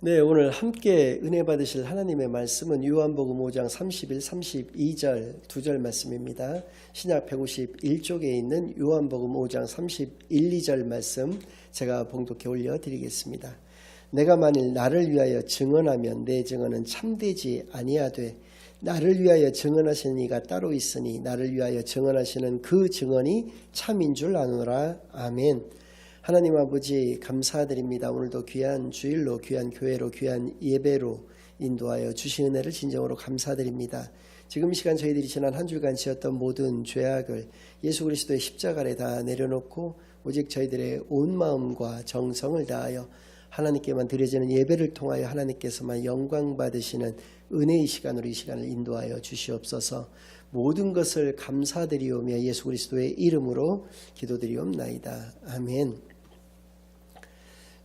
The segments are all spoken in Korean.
네, 오늘 함께 은혜 받으실 하나님의 말씀은 요한복음 5장 31, 32절 두 절 말씀입니다. 신약 151쪽에 있는 요한복음 5장 31, 2절 말씀 제가 봉독해 올려 드리겠습니다. 내가 만일 나를 위하여 증언하면 내 증언은 참되지 아니하되 나를 위하여 증언하시는 이가 따로 있으니 나를 위하여 증언하시는 그 증언이 참인 줄 아노라. 아멘. 하나님 아버지 감사드립니다. 오늘도 귀한 주일로 귀한 교회로 귀한 예배로 인도하여 주신 은혜를 진정으로 감사드립니다. 지금 이 시간 저희들이 지난 한 주간 지었던 모든 죄악을 예수 그리스도의 십자가 아래 다 내려놓고 오직 저희들의 온 마음과 정성을 다하여 하나님께만 드려지는 예배를 통하여 하나님께서만 영광 받으시는 은혜의 시간으로 이 시간을 인도하여 주시옵소서. 모든 것을 감사드리오며 예수 그리스도의 이름으로 기도드리옵나이다. 아멘.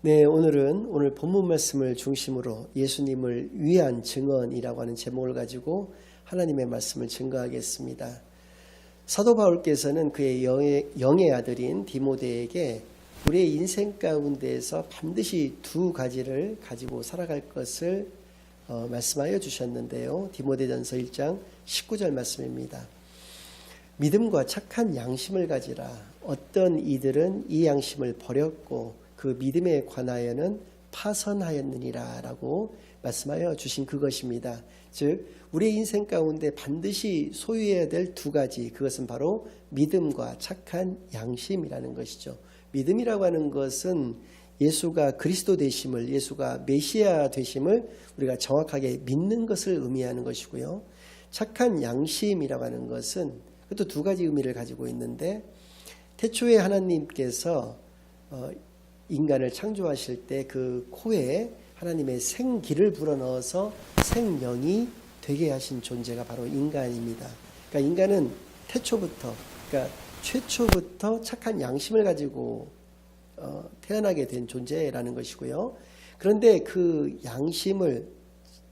네, 오늘은 오늘 본문 말씀을 중심으로 예수님을 위한 증언이라고 하는 제목을 가지고 하나님의 말씀을 증거하겠습니다. 사도 바울께서는 그의 영의, 영의 아들인 디모데에게 우리의 인생 가운데에서 반드시 두 가지를 가지고 살아갈 것을 어, 말씀하여 주셨는데요. 디모데전서 1장 19절 말씀입니다. 믿음과 착한 양심을 가지라. 어떤 이들은 이 양심을 버렸고 그 믿음에 관하여는 파선하였느니라라고 말씀하여 주신 그것입니다. 즉 우리의 인생 가운데 반드시 소유해야 될 두 가지 그것은 바로 믿음과 착한 양심이라는 것이죠. 믿음이라고 하는 것은 예수가 그리스도 되심을 예수가 메시아 되심을 우리가 정확하게 믿는 것을 의미하는 것이고요. 착한 양심이라고 하는 것은 그것도 두 가지 의미를 가지고 있는데 태초에 하나님께서 어, 인간을 창조하실 때 그 코에 하나님의 생기를 불어넣어서 생명이 되게 하신 존재가 바로 인간입니다. 그러니까 인간은 태초부터, 그러니까 최초부터 착한 양심을 가지고 어, 태어나게 된 존재라는 것이고요. 그런데 그 양심을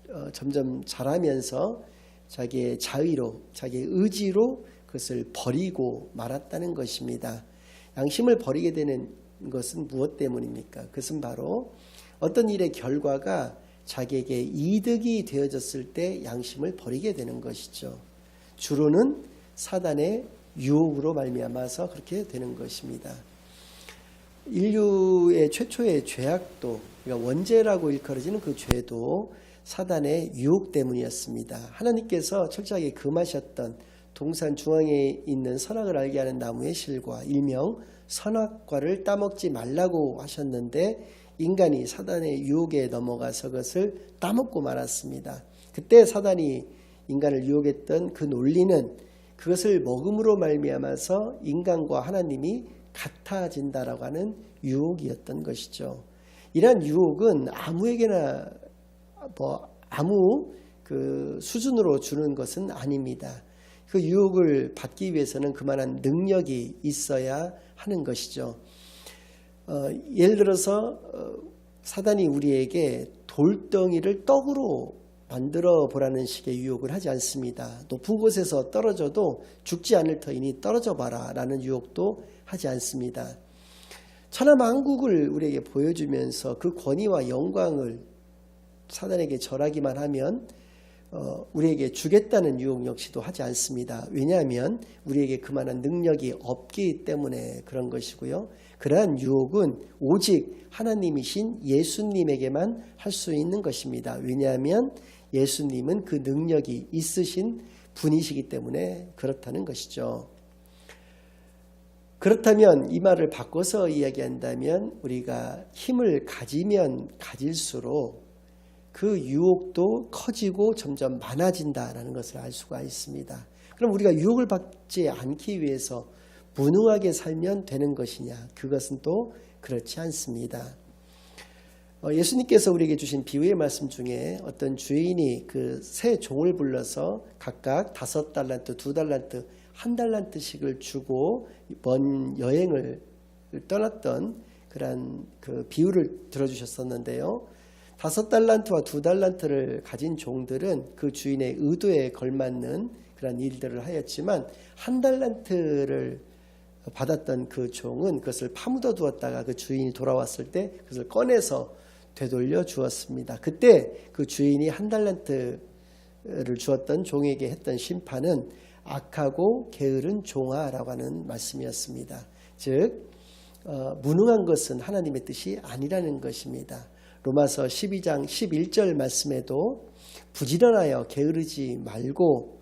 어, 점점 자라면서 자기의 자의로, 자기의 의지로 그것을 버리고 말았다는 것입니다. 양심을 버리게 되는 것은 무엇 때문입니까? 그것은 바로 어떤 일의 결과가 자기에게 이득이 되어졌을 때 양심을 버리게 되는 것이죠. 주로는 사단의 유혹으로 말미암아서 그렇게 되는 것입니다. 인류의 최초의 죄악도 그러니까 원죄라고 일컬어지는 그 죄도 사단의 유혹 때문이었습니다. 하나님께서 철저하게 금하셨던 동산 중앙에 있는 선악을 알게 하는 나무의 실과 일명 선악과를 따먹지 말라고 하셨는데 인간이 사단의 유혹에 넘어가서 그것을 따먹고 말았습니다. 그때 사단이 인간을 유혹했던 그 논리는 그것을 먹음으로 말미암아서 인간과 하나님이 같아진다라고 하는 유혹이었던 것이죠. 이러한 유혹은 아무에게나 뭐 아무 그 수준으로 주는 것은 아닙니다. 그 유혹을 받기 위해서는 그만한 능력이 있어야 하는 것이죠. 어, 예를 들어서 어, 사단이 우리에게 돌덩이를 떡으로 만들어 보라는 식의 유혹을 하지 않습니다. 높은 곳에서 떨어져도 죽지 않을 터이니 떨어져 봐라 라는 유혹도 하지 않습니다. 천하만국을 우리에게 보여주면서 그 권위와 영광을 사단에게 절하기만 하면 어, 우리에게 주겠다는 유혹 역시도 하지 않습니다. 왜냐하면 우리에게 그만한 능력이 없기 때문에 그런 것이고요. 그러한 유혹은 오직 하나님이신 예수님에게만 할 수 있는 것입니다. 왜냐하면 예수님은 그 능력이 있으신 분이시기 때문에 그렇다는 것이죠. 그렇다면 이 말을 바꿔서 이야기한다면 우리가 힘을 가지면 가질수록 그 유혹도 커지고 점점 많아진다라는 것을 알 수가 있습니다. 그럼 우리가 유혹을 받지 않기 위해서 무능하게 살면 되는 것이냐? 그것은 또 그렇지 않습니다. 어, 예수님께서 우리에게 주신 비유의 말씀 중에 어떤 주인이 그 세 종을 불러서 각각 다섯 달란트, 두 달란트, 한 달란트씩을 주고 먼 여행을 떠났던 그러한 그 비유를 들어주셨었는데요. 다섯 달란트와 두 달란트를 가진 종들은 그 주인의 의도에 걸맞는 그런 일들을 하였지만 한 달란트를 받았던 그 종은 그것을 파묻어 두었다가 그 주인이 돌아왔을 때 그것을 꺼내서 되돌려 주었습니다. 그때 그 주인이 한 달란트를 주었던 종에게 했던 심판은 악하고 게으른 종아라고 하는 말씀이었습니다. 즉 어, 무능한 것은 하나님의 뜻이 아니라는 것입니다. 로마서 12장 11절 말씀에도 부지런하여 게으르지 말고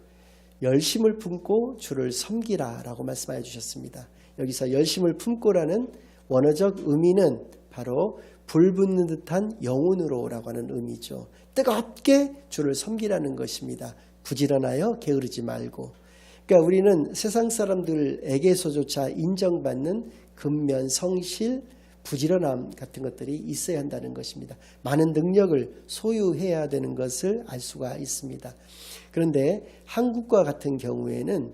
열심을 품고 주를 섬기라 라고 말씀하여 주셨습니다. 여기서 열심을 품고라는 원어적 의미는 바로 불 붙는 듯한 영혼으로 라고 하는 의미죠. 뜨겁게 주를 섬기라는 것입니다. 부지런하여 게으르지 말고. 그러니까 우리는 세상 사람들에게서조차 인정받는 근면, 성실, 부지런함 같은 것들이 있어야 한다는 것입니다. 많은 능력을 소유해야 되는 것을 알 수가 있습니다. 그런데 한국과 같은 경우에는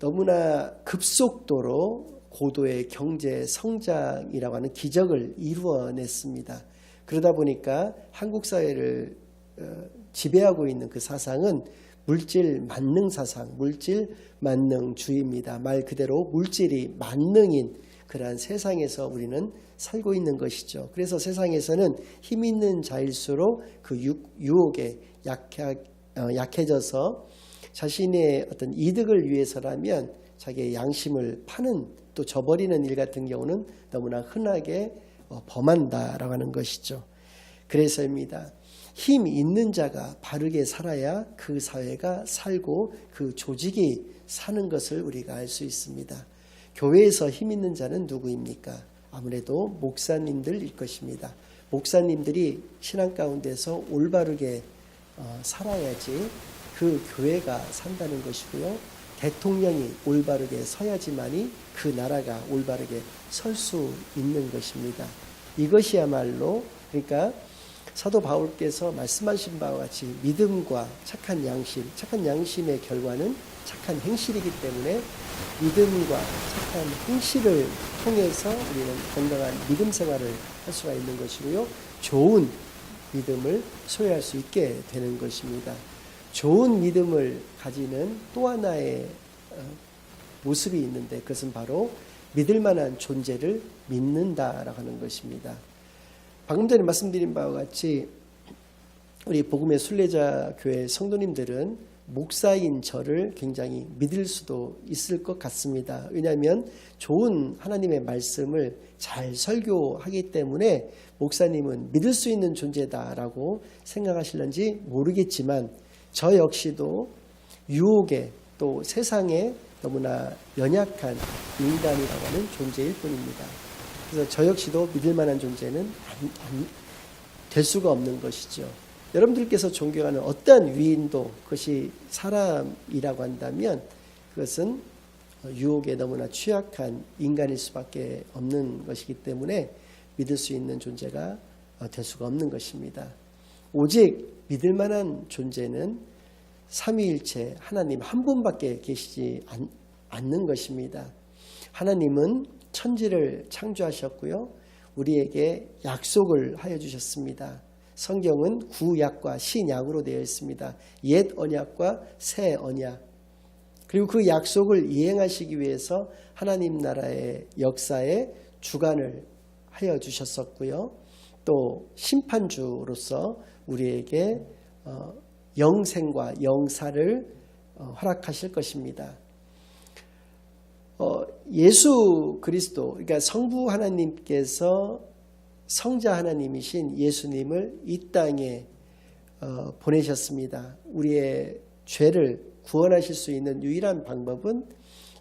너무나 급속도로 고도의 경제 성장이라고 하는 기적을 이루어냈습니다. 그러다 보니까 한국 사회를 어, 지배하고 있는 그 사상은 물질 만능 사상, 물질 만능주의입니다. 말 그대로 물질이 만능인 그러한 세상에서 우리는 살고 있는 것이죠. 그래서 세상에서는 힘 있는 자일수록 그 유, 유혹에 약해, 어, 약해져서 자신의 어떤 이득을 위해서라면 자기의 양심을 파는 또 저버리는 일 같은 경우는 너무나 흔하게 어, 범한다라고 하는 것이죠. 그래서입니다. 힘 있는 자가 바르게 살아야 그 사회가 살고 그 조직이 사는 것을 우리가 알 수 있습니다. 교회에서 힘 있는 자는 누구입니까? 아무래도 목사님들일 것입니다. 목사님들이 신앙 가운데서 올바르게 어, 살아야지 그 교회가 산다는 것이고요. 대통령이 올바르게 서야지만이 그 나라가 올바르게 설 수 있는 것입니다. 이것이야말로 그러니까 사도 바울께서 말씀하신 바와 같이 믿음과 착한 양심, 착한 양심의 결과는 착한 행실이기 때문에 믿음과 착한 행실을 통해서 우리는 건강한 믿음 생활을 할 수가 있는 것이고요. 좋은 믿음을 소유할 수 있게 되는 것입니다. 좋은 믿음을 가지는 또 하나의 어, 모습이 있는데 그것은 바로 믿을 만한 존재를 믿는다라고 하는 것입니다. 방금 전에 말씀드린 바와 같이 우리 복음의 순례자 교회 성도님들은 목사인 저를 굉장히 믿을 수도 있을 것 같습니다. 왜냐하면 좋은 하나님의 말씀을 잘 설교하기 때문에 목사님은 믿을 수 있는 존재다라고 생각하실런지 모르겠지만 저 역시도 유혹에 또 세상에 너무나 연약한 인간이라고 하는 존재일 뿐입니다. 그래서 저 역시도 믿을 만한 존재는 될 수가 없는 것이죠. 여러분들께서 존경하는 어떠한 위인도 그것이 사람이라고 한다면 그것은 유혹에 너무나 취약한 인간일 수밖에 없는 것이기 때문에 믿을 수 있는 존재가 될 수가 없는 것입니다. 오직 믿을 만한 존재는 삼위일체 하나님 한 분밖에 계시지 않, 않는 것입니다. 하나님은 천지를 창조하셨고요. 우리에게 약속을 하여 주셨습니다. 성경은 구약과 신약으로 되어 있습니다. 옛 언약과 새 언약. 그리고 그 약속을 이행하시기 위해서 하나님 나라의 역사에 주관을 하여 주셨었고요. 또 심판주로서 우리에게 어, 영생과 영사를 어, 허락하실 것입니다. 어, 예수 그리스도, 그러니까 성부 하나님께서 성자 하나님이신 예수님을 이 땅에 보내셨습니다. 우리의 죄를 구원하실 수 있는 유일한 방법은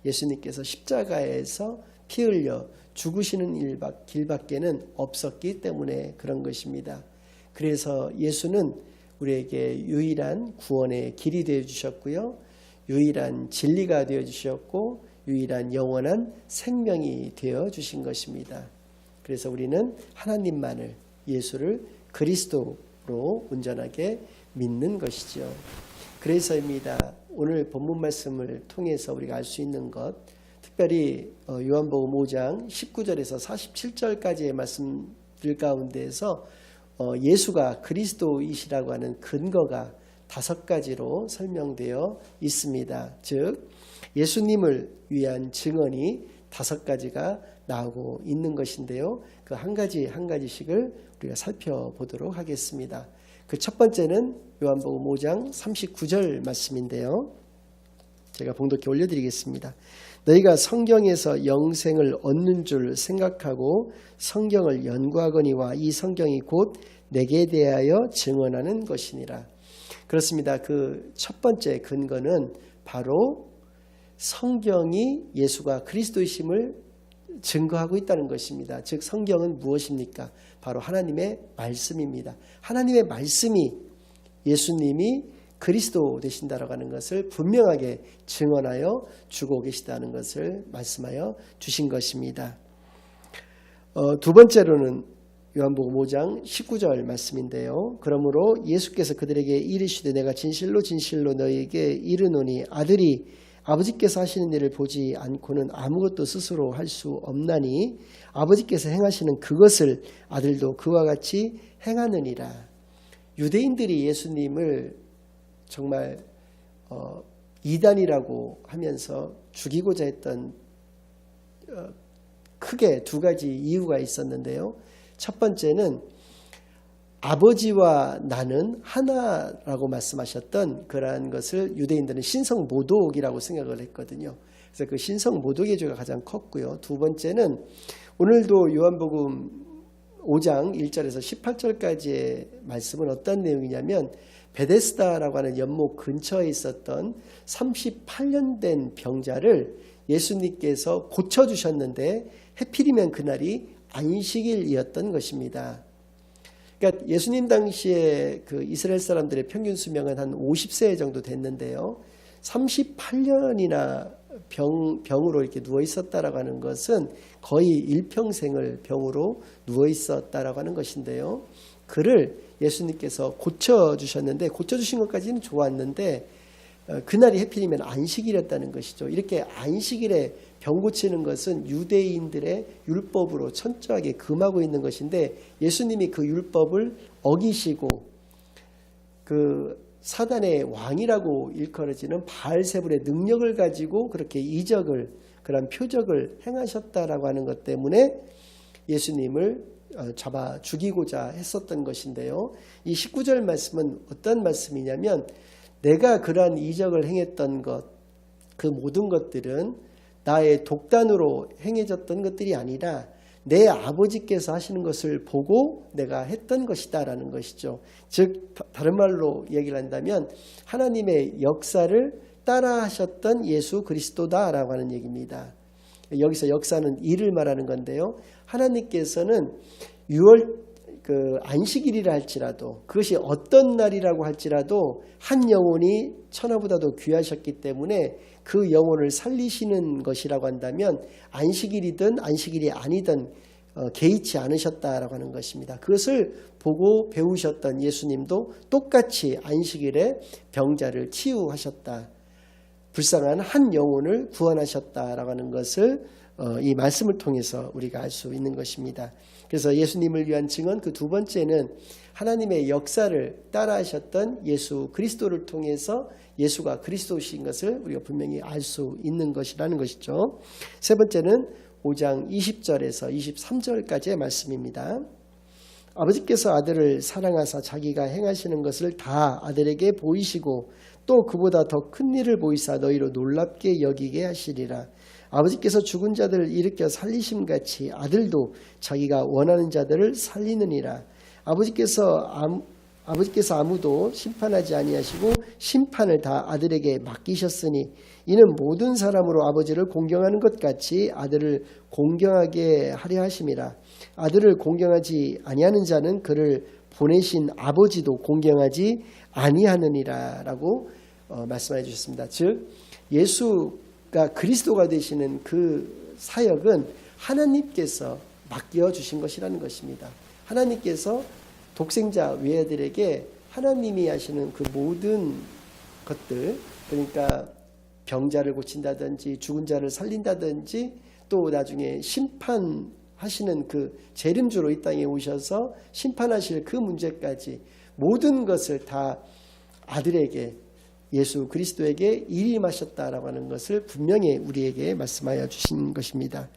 예수님께서 십자가에서 피 흘려 죽으시는 일밖, 길밖에는 없었기 때문에 그런 것입니다. 그래서 예수는 우리에게 유일한 구원의 길이 되어 주셨고요. 유일한 진리가 되어 주셨고 유일한 영원한 생명이 되어 주신 것입니다. 그래서 우리는 하나님만을 예수를 그리스도로 온전하게 믿는 것이죠. 그래서입니다. 오늘 본문 말씀을 통해서 우리가 알 수 있는 것, 특별히 어, 요한복음 5장 19절에서 47절까지의 말씀들 가운데에서 어, 예수가 그리스도이시라고 하는 근거가 다섯 가지로 설명되어 있습니다. 즉 예수님을 위한 증언이 다섯 가지가 나오고 있는 것인데요. 그 한 가지 한 가지씩을 우리가 살펴보도록 하겠습니다. 그 첫 번째는 요한복음 5장 39절 말씀인데요. 제가 봉독해 올려드리겠습니다. 너희가 성경에서 영생을 얻는 줄 생각하고 성경을 연구하거니와 이 성경이 곧 내게 대하여 증언하는 것이니라. 그렇습니다. 그 첫 번째 근거는 바로 성경이 예수가 그리스도이심을 증거하고 있다는 것입니다. 즉 성경은 무엇입니까? 바로 하나님의 말씀입니다. 하나님의 말씀이 예수님이 그리스도 되신다라고 하는 것을 분명하게 증언하여 주고 계시다는 것을 말씀하여 주신 것입니다. 어, 두 번째로는 요한복음 5장 19절 말씀인데요. 그러므로 예수께서 그들에게 이르시되 내가 진실로 진실로 너희에게 이르노니 아들이 아버지께서 하시는 일을 보지 않고는 아무것도 스스로 할 수 없나니 아버지께서 행하시는 그것을 아들도 그와 같이 행하느니라. 유대인들이 예수님을 정말 어, 이단이라고 하면서 죽이고자 했던 어, 크게 두 가지 이유가 있었는데요. 첫 번째는 아버지와 나는 하나라고 말씀하셨던 그러한 것을 유대인들은 신성 모독이라고 생각을 했거든요. 그래서 그 신성 모독의 죄가 가장 컸고요. 두 번째는 오늘도 요한복음 5장 1절에서 18절까지의 말씀은 어떤 내용이냐면 베데스다라고 하는 연못 근처에 있었던 38년 된 병자를 예수님께서 고쳐주셨는데 해필이면 그날이 안식일이었던 것입니다. 그러니까 예수님 당시에 그 이스라엘 사람들의 평균 수명은 한 50세 정도 됐는데요. 38년이나 병, 병으로 이렇게 누워 있었다라고 하는 것은 거의 일평생을 병으로 누워 있었다라고 하는 것인데요. 그를 예수님께서 고쳐주셨는데, 고쳐주신 것까지는 좋았는데, 어, 그날이 해필이면 안식일이었다는 것이죠. 이렇게 안식일에 병 고치는 것은 유대인들의 율법으로 철저하게 금하고 있는 것인데 예수님이 그 율법을 어기시고 그 사단의 왕이라고 일컬어지는 바알세불의 능력을 가지고 그렇게 이적을 그런 표적을 행하셨다라고 하는 것 때문에 예수님을 어, 잡아 죽이고자 했었던 것인데요. 이 19절 말씀은 어떤 말씀이냐면 내가 그러한 이적을 행했던 것, 그 모든 것들은 나의 독단으로 행해졌던 것들이 아니라 내 아버지께서 하시는 것을 보고 내가 했던 것이다라는 것이죠. 즉 다른 말로 얘기를 한다면 하나님의 역사를 따라하셨던 예수 그리스도다라고 하는 얘기입니다. 여기서 역사는 일을 말하는 건데요. 하나님께서는 6월 그 안식일이라 할지라도 그것이 어떤 날이라고 할지라도 한 영혼이 천하보다도 귀하셨기 때문에 그 영혼을 살리시는 것이라고 한다면 안식일이든 안식일이 아니든 어, 개의치 않으셨다라고 하는 것입니다. 그것을 보고 배우셨던 예수님도 똑같이 안식일에 병자를 치유하셨다. 불쌍한 한 영혼을 구원하셨다라고 하는 것을 어, 이 말씀을 통해서 우리가 알 수 있는 것입니다. 그래서 예수님을 위한 증언 그 두 번째는 하나님의 역사를 따라하셨던 예수 그리스도를 통해서 예수가 그리스도신 것을 우리가 분명히 알 수 있는 것이라는 것이죠. 세 번째는 5장 20절에서 23절까지의 말씀입니다. 아버지께서 아들을 사랑하사 자기가 행하시는 것을 다 아들에게 보이시고 또 그보다 더 큰 일을 보이사 너희로 놀랍게 여기게 하시리라. 아버지께서 죽은 자들을 일으켜 살리심 같이 아들도 자기가 원하는 자들을 살리느니라. 아버지께서 아무, 아버지께서 아무도 심판하지 아니하시고 심판을 다 아들에게 맡기셨으니 이는 모든 사람으로 아버지를 공경하는 것 같이 아들을 공경하게 하려 하심이라. 아들을 공경하지 아니하는 자는 그를 보내신 아버지도 공경하지 아니하느니라라고 어, 말씀해 주셨습니다. 즉 예수가 그리스도가 되시는 그 사역은 하나님께서 맡겨 주신 것이라는 것입니다. 하나님께서 독생자 외아들에게 하나님이 하시는 그 모든 것들 그러니까 병자를 고친다든지 죽은 자를 살린다든지 또 나중에 심판하시는 그 재림주로 이 땅에 오셔서 심판하실 그 문제까지 모든 것을 다 아들에게 예수 그리스도에게 일임하셨다라고 하는 것을 분명히 우리에게 말씀하여 주신 것입니다.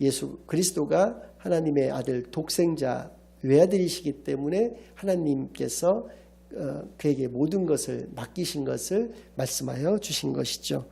예수 그리스도가 하나님의 아들 독생자 외아들이시기 때문에 하나님께서 어, 그에게 모든 것을 맡기신 것을 말씀하여 주신 것이죠.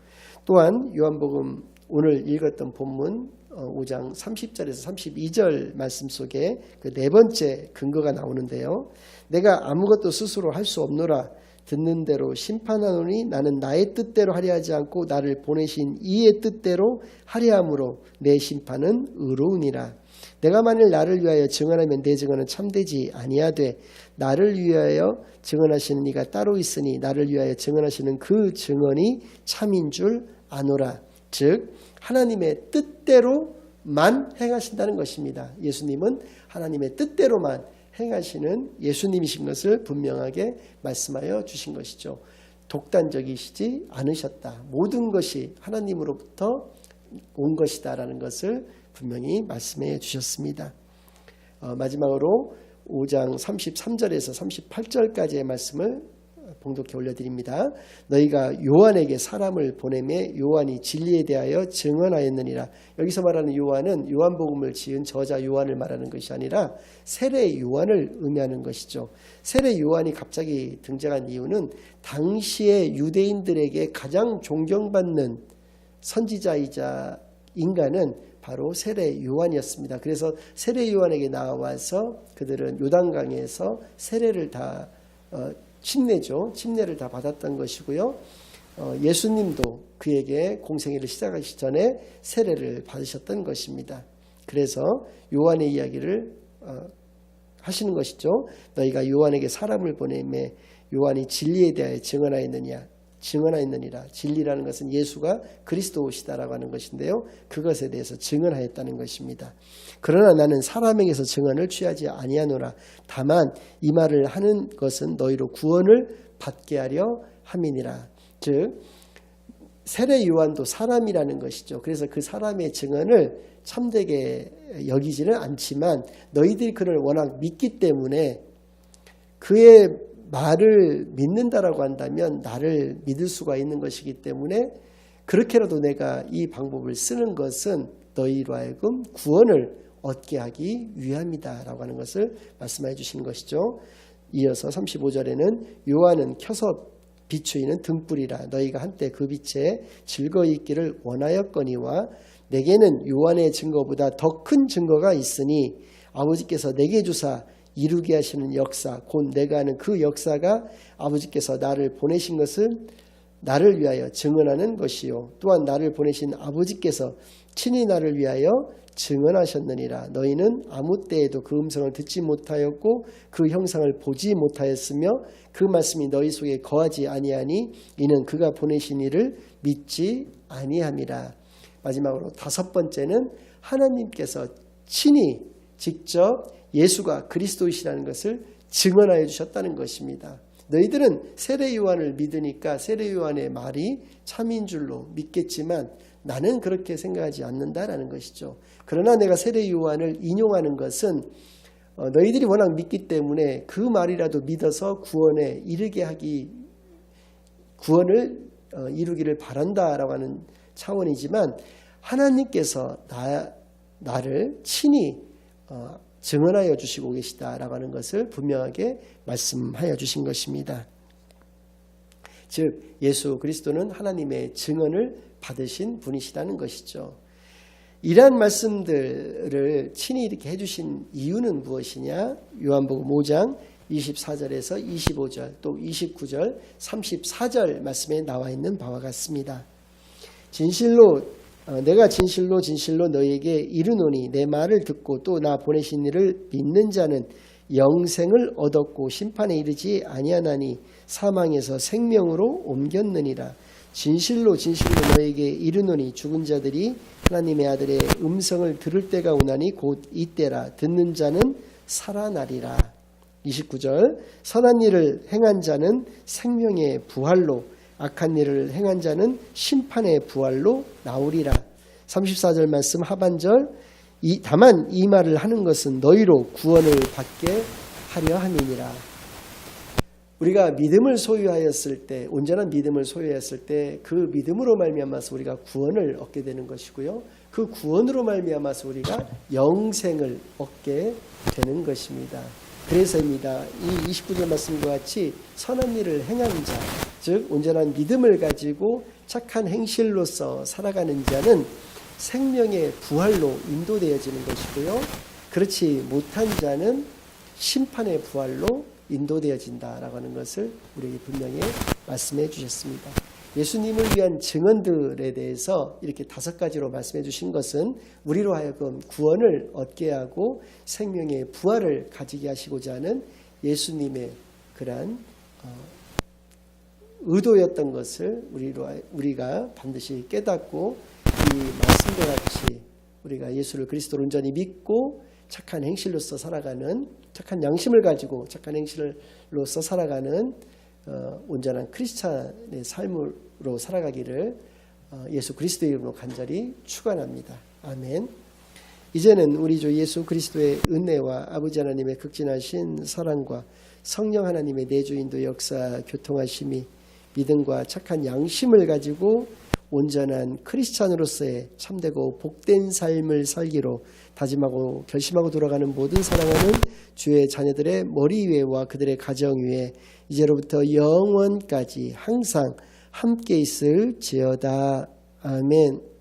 또한 요한복음 오늘 읽었던 본문 5장 30절에서 32절 말씀 속에 그 네 번째 근거가 나오는데요. 내가 아무것도 스스로 할 수 없노라 듣는 대로 심판하노니 나는 나의 뜻대로 하려 하지 않고 나를 보내신 이의 뜻대로 하려 함으로 내 심판은 의로우니라. 내가 만일 나를 위하여 증언하면 내 증언은 참되지 아니하되 나를 위하여 증언하시는 이가 따로 있으니 나를 위하여 증언하시는 그 증언이 참인 줄 아노라. 즉 하나님의 뜻대로만 행하신다는 것입니다. 예수님은 하나님의 뜻대로만 행하시는 예수님이신 것을 분명하게 말씀하여 주신 것이죠. 독단적이시지 않으셨다. 모든 것이 하나님으로부터 온 것이다라는 것을 분명히 말씀해 주셨습니다. 어, 마지막으로 5장 33절에서 38절까지의 말씀을 봉독해 올려드립니다. 너희가 요한에게 사람을 보내매 요한이 진리에 대하여 증언하였느니라. 여기서 말하는 요한은 요한복음을 지은 저자 요한을 말하는 것이 아니라 세례 요한을 의미하는 것이죠. 세례 요한이 갑자기 등장한 이유는 당시의 유대인들에게 가장 존경받는 선지자이자 인간은 바로 세례 요한이었습니다. 그래서 세례 요한에게 나와서 그들은 요단강에서 세례를 다 어, 침례죠. 침례를 다 받았던 것이고요. 어, 예수님도 그에게 공생애를 시작하기 전에 세례를 받으셨던 것입니다. 그래서 요한의 이야기를 어, 하시는 것이죠. 너희가 요한에게 사람을 보내매 요한이 진리에 대하여 증언하였느냐 증언하였느니라. 진리라는 것은 예수가 그리스도시다라고 하는 것인데요. 그것에 대해서 증언하였다는 것입니다. 그러나 나는 사람에게서 증언을 취하지 아니하노라. 다만 이 말을 하는 것은 너희로 구원을 받게 하려 함이니라. 즉 세례 요한도 사람이라는 것이죠. 그래서 그 사람의 증언을 참되게 여기지는 않지만 너희들이 그를 워낙 믿기 때문에 그의 말을 믿는다라고 한다면 나를 믿을 수가 있는 것이기 때문에 그렇게라도 내가 이 방법을 쓰는 것은 너희로 하여금 구원을 얻게 하기 위함이다 라고 하는 것을 말씀해 주시는 것이죠. 이어서 35절에는 요한은 켜서 비추이는 등불이라 너희가 한때 그 빛에 즐거이 있기를 원하였거니와 내게는 요한의 증거보다 더 큰 증거가 있으니 아버지께서 내게 주사 이루게 하시는 역사, 곧 내가 하는 그 역사가 아버지께서 나를 보내신 것은 나를 위하여 증언하는 것이요. 또한 나를 보내신 아버지께서 친히 나를 위하여 증언하셨느니라. 너희는 아무 때에도 그 음성을 듣지 못하였고 그 형상을 보지 못하였으며 그 말씀이 너희 속에 거하지 아니하니 이는 그가 보내신 이를 믿지 아니함이라. 마지막으로 다섯 번째는 하나님께서 친히 직접 예수가 그리스도이시라는 것을 증언하여 주셨다는 것입니다. 너희들은 세례 요한을 믿으니까 세례 요한의 말이 참인 줄로 믿겠지만 나는 그렇게 생각하지 않는다라는 것이죠. 그러나 내가 세례 요한을 인용하는 것은 어, 너희들이 워낙 믿기 때문에 그 말이라도 믿어서 구원에 이르게 하기 구원을 어, 이루기를 바란다라고 하는 차원이지만 하나님께서 나, 나를 친히 어, 증언하여 주시고 계시다라고 하는 것을 분명하게 말씀하여 주신 것입니다. 즉 예수 그리스도는 하나님의 증언을 받으신 분이시라는 것이죠. 이러한 말씀들을 친히 이렇게 해주신 이유는 무엇이냐? 요한복음 5장 24절에서 25절 또 29절 34절 말씀에 나와 있는 바와 같습니다. 진실로 어, 내가 진실로 진실로 너희에게 이르노니 내 말을 듣고 또 나 보내신 이를 믿는 자는 영생을 얻었고 심판에 이르지 아니하나니 사망에서 생명으로 옮겼느니라. 진실로 진실로 너에게 이르노니 죽은 자들이 하나님의 아들의 음성을 들을 때가 오나니 곧 이때라. 듣는 자는 살아나리라. 29절. 선한 일을 행한 자는 생명의 부활로 악한 일을 행한 자는 심판의 부활로 나오리라. 34절 말씀 하반절 이, 다만 이 말을 하는 것은 너희로 구원을 받게 하려 함이니라. 우리가 믿음을 소유하였을 때 온전한 믿음을 소유했을 때 그 믿음으로 말미암아서 우리가 구원을 얻게 되는 것이고요. 그 구원으로 말미암아서 우리가 영생을 얻게 되는 것입니다. 그래서입니다. 이 29절 말씀과 같이 선한 일을 행한 자, 즉 온전한 믿음을 가지고 착한 행실로서 살아가는 자는 생명의 부활로 인도되어지는 것이고요. 그렇지 못한 자는 심판의 부활로 인도되어진다라고 하는 것을 우리에게 분명히 말씀해 주셨습니다. 예수님을 위한 증언들에 대해서 이렇게 다섯 가지로 말씀해 주신 것은 우리로 하여금 구원을 얻게 하고 생명의 부활을 가지게 하시고자 하는 예수님의 그러한 어, 의도였던 것을 우리로 우리가 반드시 깨닫고 이 말씀과 같이 우리가 예수를 그리스도로 온전히 믿고 착한 행실로서 살아가는 착한 양심을 가지고 착한 행실로서 살아가는 어, 온전한 크리스찬의 삶으로 살아가기를 어, 예수 그리스도의 이름으로 간절히 축원합니다. 아멘. 이제는 우리 주 예수 그리스도의 은혜와 아버지 하나님의 극진하신 사랑과 성령 하나님의 내주인도 역사 교통하심이 믿음과 착한 양심을 가지고 온전한 크리스찬으로서의 참되고 복된 삶을 살기로 다짐하고 결심하고 돌아가는 모든 사랑하는 주의 자녀들의 머리 위에와 그들의 가정 위에 이제로부터 영원까지 항상 함께 있을 지어다. 아멘.